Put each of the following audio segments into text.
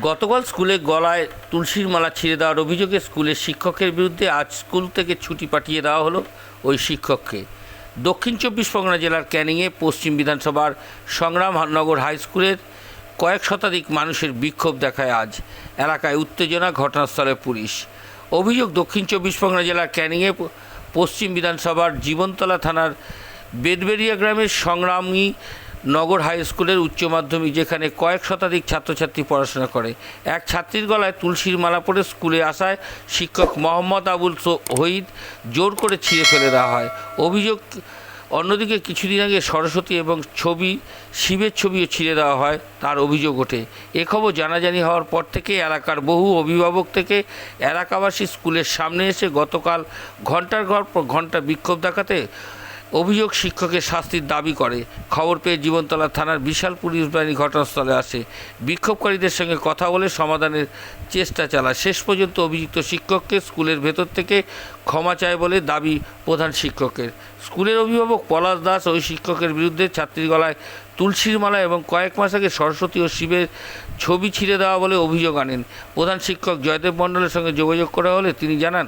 গতকাল স্কুলে গলায় তুলসীর মালা ছিঁড়ে দেওয়ার অভিযোগে স্কুলের শিক্ষকের বিরুদ্ধে আজ স্কুল থেকে ছুটি পাঠিয়ে দেওয়া হলো ওই শিক্ষককে। দক্ষিণ চব্বিশ পরগনা জেলার ক্যানিংয়ে পশ্চিম বিধানসভার সংগ্রামনগর হাই স্কুলের কয়েক শতাধিক মানুষের বিক্ষোভ দেখায় আজ। এলাকায় উত্তেজনা, ঘটনাস্থলে পুলিশ। অভিযোগ, দক্ষিণ চব্বিশ পরগনা জেলার ক্যানিংয়ে পশ্চিম বিধানসভার জীবনতলা থানার বেদবেরিয়া গ্রামের সংগ্রামী নগর হাই স্কুলের উচ্চ মাধ্যমিক, যেখানে কয়েক শতাধিক ছাত্রছাত্রী পড়াশোনা করে। এক ছাত্রীর গলায় তুলসীর মালা পরে স্কুলে আসায় শিক্ষক মোহাম্মদ আবুল হইদ জোর করে ছিঁড়ে ফেলে দেওয়া হয়। অভিযোগ, অন্যদিকে কিছুদিন আগে সরস্বতী এবং ছবি, শিবের ছবিও ছিঁড়ে দেওয়া হয়, তার অভিযোগ ওঠে। এ খবর জানাজানি হওয়ার পর থেকে এলাকার বহু অভিভাবক থেকে এলাকাবাসী স্কুলের সামনে এসে গতকাল ঘণ্টার ঘর ঘণ্টা বিক্ষোভ দেখাতে অভিযোগ শিক্ষকের শাস্তির দাবি করে। খবর পেয়ে জীবনতলা থানার বিশাল পুলিশ বাহিনী ঘটনাস্থলে আসে। বিক্ষোভকারীদের সঙ্গে কথা বলে সমাধানের চেষ্টা চালায়। শেষ পর্যন্ত অভিযুক্ত শিক্ষককে স্কুলের ভেতর থেকে ক্ষমা চায় বলে দাবি প্রধান শিক্ষকের। স্কুলের অভিভাবক পলাশ দাস ওই শিক্ষকের বিরুদ্ধে ছাত্রীর গলায় তুলসীর মালা এবং কয়েক মাস আগে সরস্বতী ও শিবের ছবি ছিঁড়ে দেওয়া বলে অভিযোগ আনেন। প্রধান শিক্ষক জয়দেব মণ্ডলের সঙ্গে যোগাযোগ করা হলে তিনি জানান,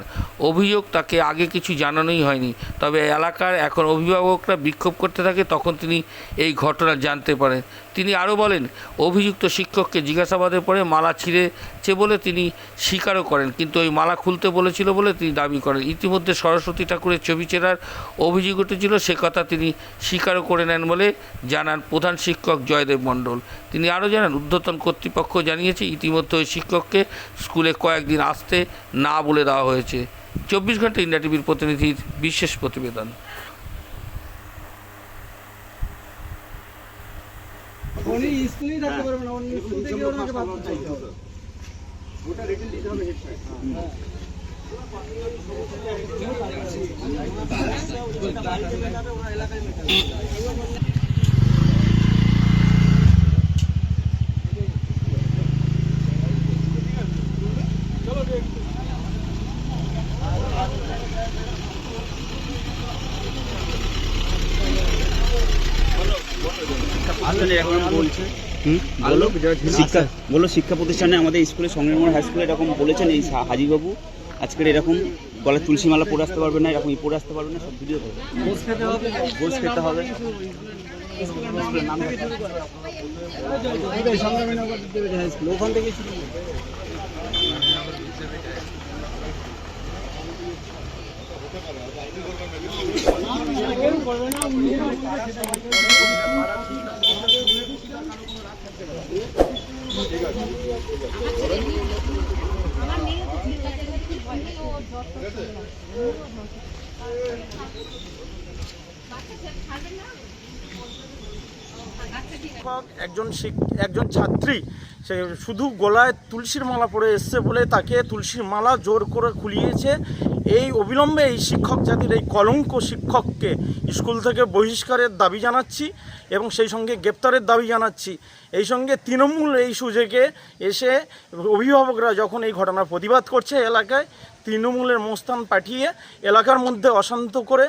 অভিযোগ তাকে আগে কিছু জানানোই হয়নি, তবে এলাকার এখন অভিভাবকরা বিক্ষোভ করতে থাকে, তখন তিনি এই ঘটনা জানতে পারেন। তিনি আরও বলেন, অভিযুক্ত শিক্ষককে জিজ্ঞাসাবাদের পরে মালা ছিঁড়েছে বলে তিনি স্বীকারও করেন, কিন্তু ওই মালা খুলতে বলেছিল বলে তিনি দাবি করেন। ইতিমধ্যে সরস্বতী ঠাকুরের ছবি চেরার অভিযোগ উঠেছিল, সে কথা তিনি স্বীকারও করে নেন বলে জানান প্রধান শিক্ষক জয়দেব মণ্ডল। তিনি আরও জানান, ঊর্ধ্বতন কর্তৃপক্ষ জানিয়েছে ইতিমধ্যে ওই শিক্ষককে স্কুলে কয়েকদিন আসতে না বলে দেওয়া হয়েছে। চব্বিশ ঘণ্টা ইন্ডিয়া টিভির প্রতিনিধির বিশেষ প্রতিবেদন। উনি স্কুলেই থাকতে পারবেন উনি স্কুল থেকে ওনাকে চাইতে হবে আসলে এখন বলছে। বলো। শিক্ষা বলো শিক্ষা প্রতিষ্ঠানে আমাদের স্কুলে সংগ্রামর হাই স্কুলে এরকম বলেছেন এই হাজিবাবু। আজকের এরকম গলায় তুলসী মালা পরে আসতে পারবে না এরকম ই পরে আসতে পারবে না সব ভিডিও করবে ঘুষ খেতে হবে? ওখান থেকে শুরু করবে না, একজন একজন ছাত্রী, সে শুধু গলায় তুলসীর মালা পরে এসছে বলে তাকে তুলসীর মালা জোর করে খুলিয়েছে। এই অবিলম্বে এই শিক্ষক জাতির এই কলঙ্ক শিক্ষককে স্কুল থেকে বহিষ্কারের দাবি জানাচ্ছি এবং সেই সঙ্গে গ্রেপ্তারের দাবি জানাচ্ছি। এই সঙ্গে তৃণমূল এই সুযোগে এসে অভিভাবকরা যখন এই ঘটনার প্রতিবাদ করছে এলাকায়, তৃণমূলের মোস্তান পাঠিয়ে এলাকার মধ্যে অশান্ত করে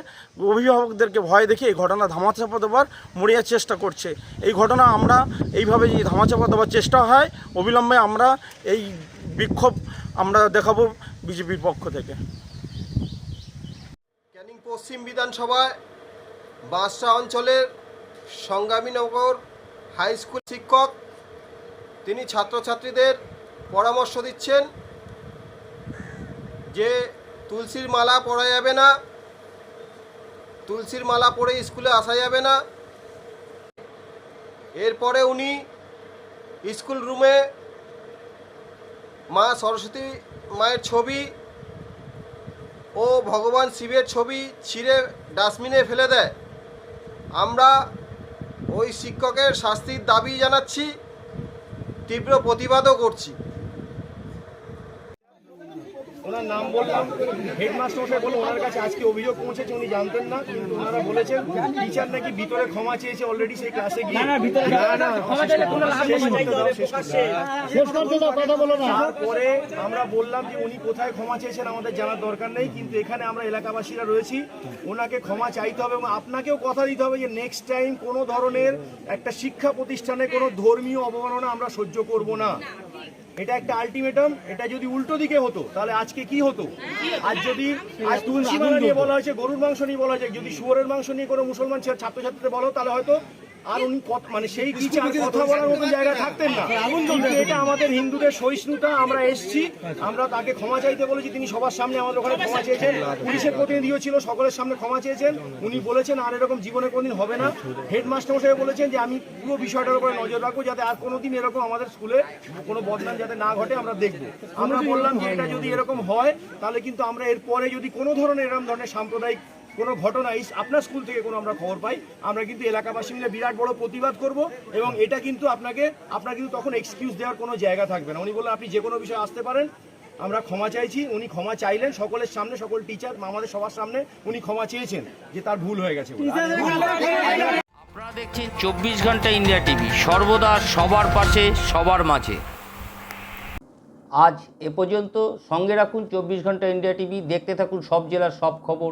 অভিভাবকদেরকে ভয় দেখিয়ে এই ঘটনা ধামাচাপা দেওয়ার মরিয়ার চেষ্টা করছে। এই ঘটনা আমরা এইভাবে যদি ধামাচাপা দেওয়ার চেষ্টা হয়, অবিলম্বে আমরা এই বিক্ষোভ আমরা দেখাবো বিজেপির পক্ষ থেকে। পশ্চিম বিধানসভায় বাঁশরা অঞ্চলের সংগ্রামীনগর হাই স্কুল শিক্ষক, তিনি ছাত্রছাত্রীদের পরামর্শ দিচ্ছেন যে তুলসীর মালা পরা যাবে না, তুলসীর মালা পরে স্কুলে আসা যাবে না। এরপরে উনি স্কুল রুমে মা সরস্বতী মায়ের ছবি ও ভগবান শিবের ছবি ছিঁড়ে ডাস্টবিনে ফেলে দেয়। আমরা ওই শিক্ষকের শাস্তির দাবি জানাচ্ছি, তীব্র প্রতিবাদও করছি। ওনার নাম বললাম হেডমাস্টার মশাই বলে ওনার কাছে আজকে অভিযোগ পৌঁছেছে উনি জানতেন না। কিন্তু ওনারা বলেছেন টিচার নাকি ভিতরে ক্ষমা চেয়েছে অলরেডি সেই ক্লাসে গিয়ে না না ভিতরে না না ক্ষমা চাইলে কোনো লাভ শেষ শেষ করতে দাও। শেষ করতে দাও, কথা বলো না। তারপরে আমরা বললাম যে উনি কোথায় ক্ষমা চেয়েছেন আমাদের জানার দরকার নেই। কিন্তু এখানে আমরা এলাকাবাসীরা রয়েছি ওনাকে ক্ষমা চাইতে হবে এবং আপনাকেও কথা দিতে হবে যে নেক্সট টাইম কোনো ধরনের একটা শিক্ষা প্রতিষ্ঠানে কোনো ধর্মীয় অবমাননা আমরা সহ্য করব না। এটা একটা আলটিমেটাম এটা যদি উল্টো দিকে হতো, তাহলে আজকে কি হতো? আজ যদি, আজ তুলসী মালা নিয়ে বলা হয়েছে, গরুর মাংস নিয়ে বলা হয়েছে, যদি শুয়োরের মাংস নিয়ে কোনো মুসলমান ছাত্রছাত্রীদের বলো, তাহলে হয়তো আর উনি মানে সেই কিছু আর কথা বলার মতো জায়গা থাকতেন না। এটা আমাদের হিন্দুদের সহিষ্ণুতা আমরা এসছি আমরা তাকে ক্ষমা চাইতে বলেছি তিনি সবার সামনে আমাদের ওখানে ক্ষমা চেয়েছেন। পুলিশের প্রতিনিধিও ছিল সকলের সামনে ক্ষমা চেয়েছেন। উনি বলেছেন আর এরকম জীবনে কোনদিন হবে না। হেডমাস্টার মশাই বলেছেন যে আমি পুরো বিষয়টার উপরে নজর রাখব যাতে আর কোনোদিন এরকম আমাদের স্কুলে কোনো বদনাম যাতে না ঘটে আমরা দেখব। আমরা বললাম যে এটা যদি এরকম হয় তাহলে কিন্তু আমরা এরপরে যদি কোনো ধরনের এরকম ধরনের সাম্প্রদায়িক কোনো ঘটনা এই আপনার স্কুল থেকে কোনো আমরা খবর পাই। আমরা কিন্তু এলাকাবাসী মিলে বিরাট বড় প্রতিবাদ করব এবং এটা কিন্তু আপনাকে আপনার কিন্তু তখন এক্সকিউজ দেওয়ার কোনো জায়গা থাকবে না। উনি বললেন আপনি যে কোনো বিষয়ে আসতে পারেন আমরা ক্ষমা চাইছি। উনি ক্ষমা চাইলেন সকলের সামনে সকল টিচার আমাদের সবার সামনে উনি ক্ষমা চেয়েছেন যে তার ভুল হয়ে গেছে আপনারা দেখছেন চব্বিশ ঘণ্টা ইন্ডিয়া টিভি। সর্বদা সবার পাশে সবার মাঝে। আজ এ পর্যন্ত সঙ্গে রাখুন চব্বিশ ঘণ্টা ইন্ডিয়া টিভি। দেখতে থাকুন সব জেলার সব খবর।